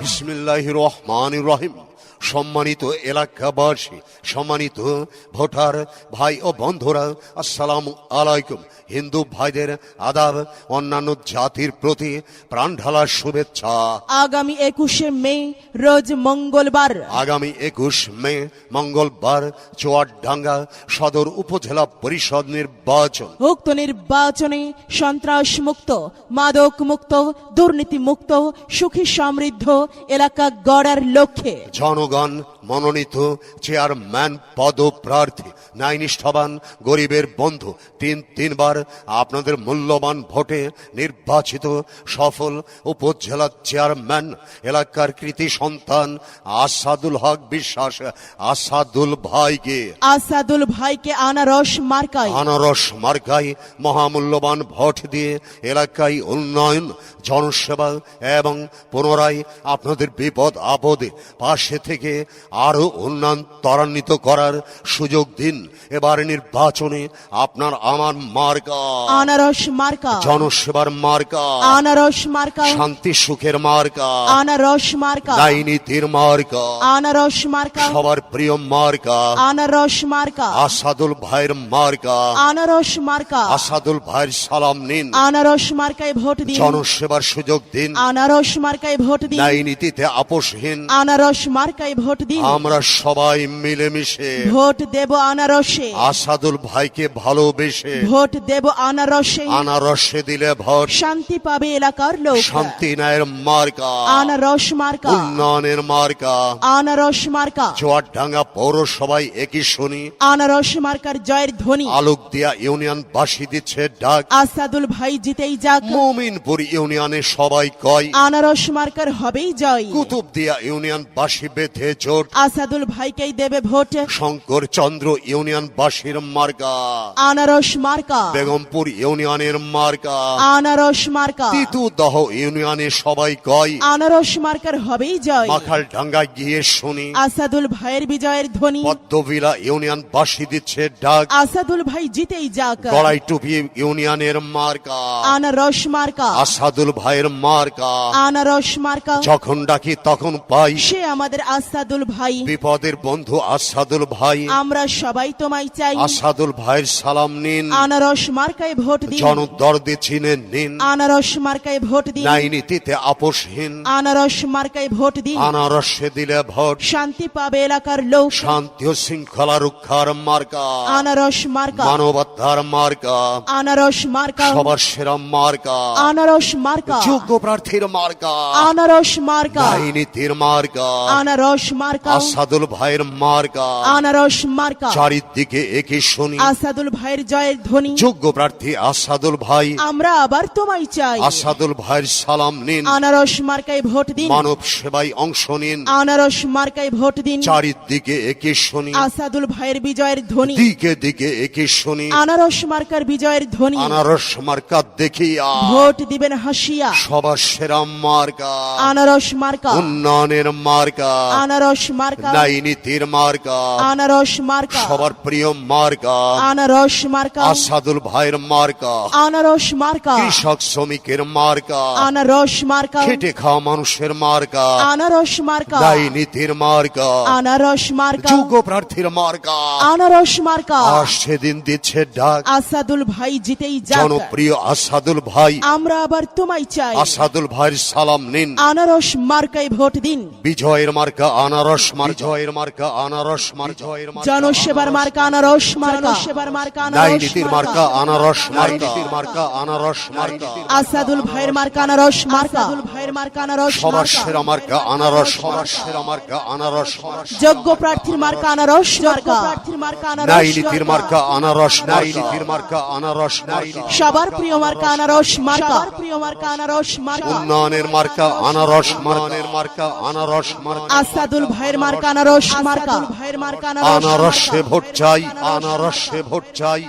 বিসমিল্লাহ রহমান রহিম সম্মানিত এলাকাবাসী সম্মানিত ভোটার ভাই ও বন্ধুরা আসসালাম আলাইকুম। হিন্দু ভাইদের আদাব অন্যান্য জাতির প্রতি প্রাণ ঢালার শুভেচ্ছা। আগামী একুশে মে রোজ মঙ্গলবার। আগামী একুশ মে মঙ্গলবার চুয়াডাঙ্গা সদর উপজেলা পরিষদ নির্বাচন। উক্ত নির্বাচনে সন্ত্রাস মুক্ত মাদক মুক্ত দুর্নীতি মুক্ত সুখী সমৃদ্ধ এলাকা গড়ার লক্ষ্যে। জনগণ মনোনীত চেয়ারম্যান পদপ্রার্থী। ন্যায়নিষ্ঠবান গরিবের বন্ধু। তিন তিনবার আপনাদের মূল্যবান ভোটে নির্বাচিত সফল উপজেলা চেয়ারম্যান। এলাকার কৃতি সন্তান আসাদুল হক বিশ্বাস আসাদুল ভাইকে। আসাদুল ভাইকে আনারস মার্কায়। আনারস মার্কাই মহামূল্যবান ভোট দিয়ে এলাকায় উন্নয়ন জনসেবা এবং পুনরায় আপনাদের বিপদ আপদে পাশে থেকে আরও উন্নয়ন ত্বরান্বিত করার সুযোগ দিন। এবার নির্বাচনে আপনার আমার মার্কা। আনারস মার্কা। জনসেবার মার্কা। আনারস মার্কা। শান্তি সুখের মার্কা। আনারস মার্কা। নীতির মার্কা। আনারস মার্কা। সবার প্রিয় মার্কা। আনারস মার্কা। আসাদুল ভাইয়ের মার্কা। আনারস মার্কা। আসাদুল ভাইয়ের সালাম নিন। আনারস মার্কায় ভোট দিন। জনসেবার সুযোগ দিন। আনারস মার্কায় ভোট দিন। ন্যায় নীতিতে আপোষহীন আনারস মার্কায় ভোট দিন। আমরা সবাই মিলেমিশে ভোট দেব আনারসে। আসাদুল ভাইকে ভালোবেসে ভোট দেব আনারসে। আনারসে দিলে ভোট। শান্তি পাবে এলাকার লোক। শান্তি ন্যায়ের মার্কা। আনারস মার্কা। উন্নয়নের মার্কা। আনারস মার্কা। চুয়াডাঙ্গা পৌরসভায় একই শুনি। আনারস মার্কার জয়ের ধ্বনি। আলোক দিয়া ইউনিয়ন বাসী দিচ্ছে ডাক। আসাদুল ভাই জিতেই যাক। মুমিনপুর ইউনিয়নে সবাই কয়। আনারস মার্কার হবেই জয়। কুতুব দিয়া ইউনিয়ন বাসী বেঁধে জোট। আসাদুল ভাইকেই দেবে ভোট। শঙ্কর চন্দ্র ইউনিয়ন বাসীর মার্কা। আনারস মার্কা। বেগমপুর ইউনিয়নের মার্কা। আনারস মার্কা। তিতু দহ ইউনিয়নে সবাই কয়। আনারস মার্কার হবেই জয়। মাখাল ডাঙ্গায় গিয়ে শুনি। আসাদুল ভাইয়ের বিজয়ের ধ্বনি। পদ্মবিলা ইউনিয়ন বাসী দিচ্ছে ডাক। আসাদুল ভাই জিতেই যাক। গড়াই টুপি ইউনিয়নের মার্কা। আনারস মার্কা। আসাদুল ভাইয়ের মার্কা। আনারস মার্কা। যখন ডাকি তখন পাই। সে আমাদের আসাদুল ভাই বিপদের বন্ধু আসাদুল ভাই। আমরা সবাই তোমায় চাই। আসাদুল ভাইয়ের সালাম নিন। আনারস মার্কায় ভোট দিন। জনদর্দে চিনে নিন। আনারস মার্কায় ভোট দিন। ন্যায় নীতিতে আপোষহীন। আনারস মার্কায় ভোট দিন। আনারসে দিলে ভোট। শান্তি পাবে এলাকার লোক। শান্তি ও শৃঙ্খলা রক্ষার মার্কা। আনারস মার্কা। মানবতার মার্কা। আনারস মার্কা। সবার সেরা মার্কা। আনারস মার্কা। যোগ্য প্রার্থীর মার্কা। আনারস মার্কা। ন্যায় নীতির মার্কা। আনারস মার্কা। আসাদুল ভাইয়ের মার্কা আনারস মার্কা চারিদিকে একই শুনি। আসাদুল ভাইয়ের জয়ের ধ্বনি। যোগ্য প্রার্থী আসাদুল ভাই। আমরা আবার তোমায় চাই। আসাদুল ভাইয়ের সালাম নিন। আনারস মার্কায় ভোট দিন। মানব সেবায় অংশ নিন। আনারস মার্কায় ভোট দিন। চারিদিকে একই শুনি। আসাদুল ভাইয়ের বিজয়ের ধ্বনি। দিকে দিকে একই শুনি। আনারস মার্কার বিজয়ের ধ্বনি। আনারস মার্কা দেখিয়া। ভোট দিবেন হাসিয়া। সবার সেরা মার্কা। আনারস মার্কা। উন্নয়নের মার্কা। আনারস মার্কা। ন্যায় মার্কা। আনারস মার্কা। সবার প্রিয় মার্কা। আনারস মার্কা। আসাদুল ভাইয়ের মার্কা। আনারস মার্কা। কৃষক শ্রমিকের মার্কা। আনারস মার্কা। খেটে খাওয়া মানুষের মার্কা। আনারস মার্কা। মার্কা। আনারস মার্কা। যোগ্য প্রার্থীর মার্কা। আনারস মার্কা। আর সেদিন দিচ্ছে ডাক। আসাদুল ভাই জিতেই যাক। জনপ্রিয় আসাদুল ভাই। আমরা আবার তোমায় চাই। আসাদুল ভাইয়ের সালাম নিন। আনারস মার্কায় ভোট দিন। বিজয়ের মার্কা আনারস মার জয়ের মার্কা আনারস মার জয়ের মার্কা জনসেবার মার্কা আনারস মার্কা সেবার মার্কা ন্যায় আনারস নীতির মার্কা মার্কা আনারস ন্যায় নীতির মার্কা আনারস মার্কা আসাদুল ভাইয়ের মার্কা আনারস মার্কা আসাদুল মার্কা আনারস সবার সেরা মার্কা আনারস সবার সেরা মার্কা আনারস যোগ্য প্রার্থীর মার্কা আনারস মার্কা প্রার্থীর মার্কা আনারস ন্যায় নীতির মার্কা আনারস ন্যায় নীতির মার্কা আনারস মার্কা সবার প্রিয় মার্কা আনারস মার্কা প্রিয় মার্কা আনারস মার্কা উন্নয়নের মার্কা আনারস মানের মার্কা আনারস মার্কা আসাদুল ভাইয়ের মার্কা আনারস মার্কা ভাইয়ের মার্কা আনারস আনারসে ভোট চাই আনারসে ভোট চাই